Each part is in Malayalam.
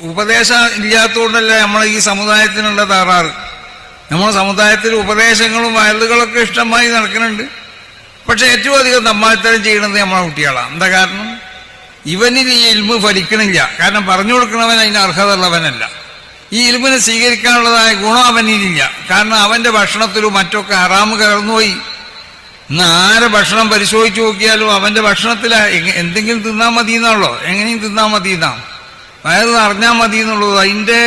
ഉപദേശം ഇല്ലാത്തതുകൊണ്ടല്ല നമ്മളെ ഈ സമുദായത്തിനുള്ള തകരാറ്? നമ്മുടെ സമുദായത്തിൽ ഉപദേശങ്ങളും വയലുകളൊക്കെ ഇഷ്ടമായി നടക്കുന്നുണ്ട്. പക്ഷെ ഏറ്റവും അധികം നമ്മളിത്തരം ചെയ്യണത് നമ്മളെ കുട്ടികളാണ്. എന്താ കാരണം? ഇവനിൽ ഈ ഇൽമ് ഫലിക്കണില്ല. കാരണം പറഞ്ഞു കൊടുക്കണവൻ അതിന് അർഹത ഉള്ളവനല്ല ഈ ഇൽമിനെ സ്വീകരിക്കാനുള്ളതായ ഗുണം അവനിലില്ല. കാരണം അവന്റെ ഭക്ഷണത്തിലും മറ്റൊക്കെ ഹറാമ് കയർന്നുപോയി ഇന്ന് ആരെ ഭക്ഷണം പരിശോധിച്ച് നോക്കിയാലും അവന്റെ ഭക്ഷണത്തിൽ എന്തെങ്കിലും തിന്നാൽ മതി എന്നാണല്ലോ എങ്ങനെയും തിന്നാൽ മതി എന്നാ വയറ് നിറഞ്ഞാൽ മതി എന്നുള്ളത് അതിന്റെ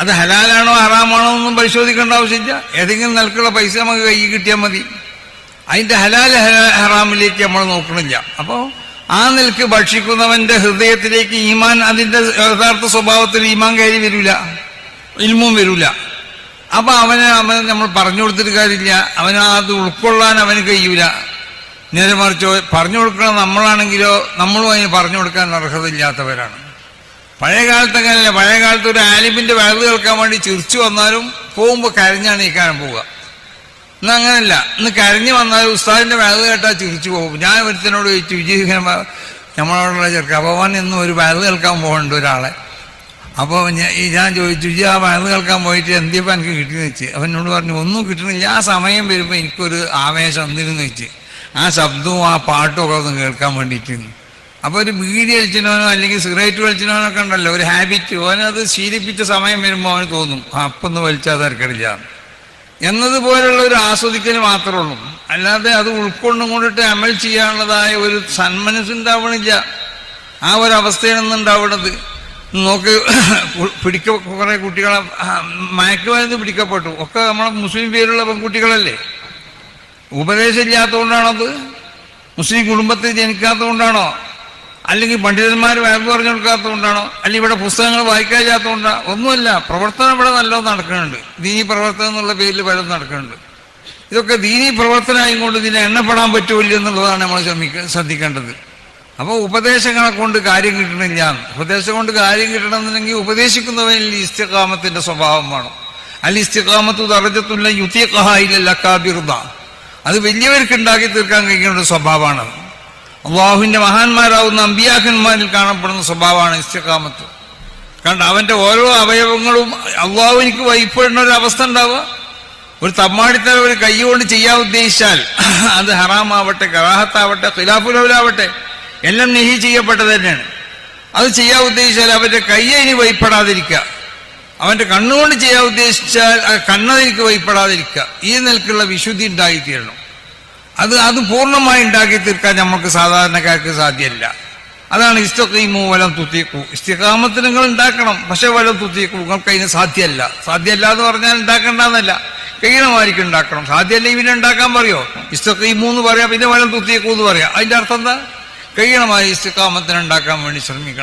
അത് ഹലാലാണോ ഹറാമാണോ ഒന്നും പരിശോധിക്കേണ്ട ആവശ്യമില്ല. ഏതെങ്കിലും നിലക്കുള്ള പൈസ നമുക്ക് കൈ കിട്ടിയാൽ മതി. അതിന്റെ ഹലാൽ ഹറാമിലേക്ക് നമ്മൾ നോക്കണില്ല. അപ്പോൾ ആ നിലയ്ക്ക് ഭക്ഷിക്കുന്നവന്റെ ഹൃദയത്തിലേക്ക് ഈമാൻ അതിന്റെ യഥാർത്ഥ സ്വഭാവത്തിൽ ഈമാൻ കയറി വരില്ല ഇൽമും വരില്ല അപ്പൊ അവനെ അവന് നമ്മൾ പറഞ്ഞു കൊടുത്തിട്ട് കാര്യമില്ല. അവന് അത് ഉൾക്കൊള്ളാൻ അവന് കഴിയൂല. നേരെ മറിച്ചോ പറഞ്ഞു കൊടുക്കണം നമ്മളാണെങ്കിലോ നമ്മളും അതിന് പറഞ്ഞു കൊടുക്കാൻ അർഹതയില്ലാത്തവരാണ്. പഴയ കാലത്ത് അങ്ങനെയല്ല പഴയ കാലത്ത് ഒരു ആലിമിന്റെ വയറ് കേൾക്കാൻ വേണ്ടി ചിരിച്ചു വന്നാലും പോകുമ്പോൾ കരഞ്ഞാണ് ഈ കാലം പോവുക. ഇന്ന് അങ്ങനല്ല. ഇന്ന് കരഞ്ഞു വന്നാൽ ഉസ്താദിന്റെ വയറ് കേട്ടാൽ ചിരിച്ചു പോകും. ഞാൻ ഒരുത്തനോട് ചോദിച്ചു വിജയ് നമ്മളോടുള്ള ചെറുക്ക ഭഗവാൻ എന്നും ഒരു വയറ് കേൾക്കാൻ പോകുന്നുണ്ട് ഒരാളെ. അപ്പോൾ ഞാൻ ഈ ഞാൻ ചോദിച്ചു വിജയ ആ വയറ് കേൾക്കാൻ പോയിട്ട് എന്തിയപ്പോൾ എനിക്ക് കിട്ടിയെന്ന് വെച്ച് അവൻ എന്നോട് പറഞ്ഞു ഒന്നും കിട്ടണില്ല ആ സമയം വരുമ്പോൾ എനിക്കൊരു ആവേശം എന്തിനെന്ന് വെച്ച് ആ ശബ്ദവും ആ പാട്ടും ഒക്കെ ഒന്ന് കേൾക്കാൻ വേണ്ടിയിട്ട് അപ്പോൾ ഒരു ബീഡി വലിച്ചിനോനോ അല്ലെങ്കിൽ സിഗരറ്റ് വലിച്ചിനോനൊക്കെ ഉണ്ടല്ലോ ഒരു ഹാബിറ്റ് ഓനത് ശീലിപ്പിച്ച സമയം വരുമ്പോൾ അവന് തോന്നും അപ്പൊന്ന് വലിച്ചാൽ തിരക്കടില്ല. എന്നതുപോലുള്ള ഒരു ആസ്വദിക്കൽ മാത്രമേ ഉള്ളൂ. അല്ലാതെ അത് ഉൾക്കൊണ്ടും കൊണ്ടിട്ട് അമൽ ചെയ്യാനുള്ളതായ ഒരു സന്മനസ്സുണ്ടാവണില്ല. ആ ഒരു അവസ്ഥയാണെന്ന് ഉണ്ടാവുന്നത്. നോക്ക് പിടിക്ക കുറേ കുട്ടികളെ മയക്കുമരുന്ന് പിടിക്കപ്പെട്ടു. ഒക്കെ നമ്മളെ മുസ്ലിം പേരുള്ള പെൺകുട്ടികളല്ലേ? ഉപദേശം ഇല്ലാത്തതുകൊണ്ടാണത് മുസ്ലിം കുടുംബത്തിൽ ജനിക്കാത്തതുകൊണ്ടാണോ? അല്ലെങ്കിൽ പണ്ഡിതന്മാർ വായ്പ പറഞ്ഞു കൊടുക്കാത്തതുകൊണ്ടാണോ? അല്ലെങ്കിൽ ഇവിടെ പുസ്തകങ്ങൾ വായിക്കാതില്ലാത്തതുകൊണ്ടാണോ ഒന്നുമല്ല പ്രവർത്തനം ഇവിടെ നല്ലോണം നടക്കുന്നുണ്ട്. ദീനി പ്രവർത്തനം എന്നുള്ള പേരിൽ പലതും നടക്കുന്നുണ്ട്. ഇതൊക്കെ ദീനി പ്രവർത്തനമായും കൊണ്ട് ഇതിനെ എണ്ണപ്പെടാൻ പറ്റൂല്ല എന്നുള്ളതാണ് നമ്മൾ ശ്രദ്ധിക്കേണ്ടത്. അപ്പോൾ ഉപദേശങ്ങളെ കൊണ്ട് കാര്യം കിട്ടണില്ല. ഉപദേശം കൊണ്ട് കാര്യം കിട്ടണമെന്നുണ്ടെങ്കിൽ ഉപദേശിക്കുന്നവനിൽ ഇസ്തിഖാമത്തിന്റെ സ്വഭാവം വേണം. അല്ല ഇസ്തികാമത്ത് തറജത്തുള്ള യുത്തിയക്കഹായില്ല കഹായില്ല അത് വലിയവർക്ക് ഉണ്ടാക്കി തീർക്കാൻ ഒരു സ്വഭാവമാണത് അള്ളാഹുവിന്റെ മഹാന്മാരാവുന്ന അമ്പിയാക്കന്മാരിൽ കാണപ്പെടുന്ന സ്വഭാവമാണ് ഇസ്തിഖാമത്ത്. കണ്ട അവന്റെ ഓരോ അവയവങ്ങളും അള്ളാഹു എനിക്ക് ഒരു അവസ്ഥ ഉണ്ടാവുക. ഒരു തമ്മാടിത്തല ഒരു കൈ കൊണ്ട് ചെയ്യാൻ ഉദ്ദേശിച്ചാൽ അത് ഹറാമാവട്ടെ കറാഹത്താവട്ടെ ഖിലാഫുലവലാവട്ടെ എല്ലാം നെഹി ചെയ്യപ്പെട്ടത് തന്നെയാണ്. അത് ചെയ്യാൻ ഉദ്ദേശിച്ചാൽ അവന്റെ കയ്യെ ഇനി വൈപ്പെടാതിരിക്കുക അവന്റെ കണ്ണുകൊണ്ട് ചെയ്യാൻ ഉദ്ദേശിച്ചാൽ ആ കണ്ണതിരിക്ക് വൈപ്പെടാതിരിക്കുക ഈ നിലക്കുള്ള വിശുദ്ധി ഉണ്ടായിത്തീരണം. അത് അത് പൂർണമായി ഉണ്ടാക്കി തീർക്കാൻ നമുക്ക് സാധാരണക്കാർക്ക് സാധ്യമല്ല അതാണ് ഇസ്തഖീമു വലം തുത്തിക്കു ഇഷ്ടകാമത്തിന് നിങ്ങൾ ഉണ്ടാക്കണം പക്ഷെ വലം തുത്തിക്കു നിങ്ങൾക്ക് അതിന് സാധ്യമല്ല സാധ്യമല്ല എന്ന് പറഞ്ഞാൽ ഉണ്ടാക്കണ്ടെന്നല്ല കഴിയണമായിരിക്കും ഉണ്ടാക്കണം. സാധ്യമല്ല പിന്നെ ഉണ്ടാക്കാൻ പറയോ? ഈ എന്ന് പറയാം പിന്നെ വലം തുത്തിക്കു എന്ന് പറയാം. അതിന്റെ അർത്ഥം എന്താ? കഴിയണമായി ഇഷ്ടകാമത്തിന് ഉണ്ടാക്കാൻ വേണ്ടി ശ്രമിക്കണം.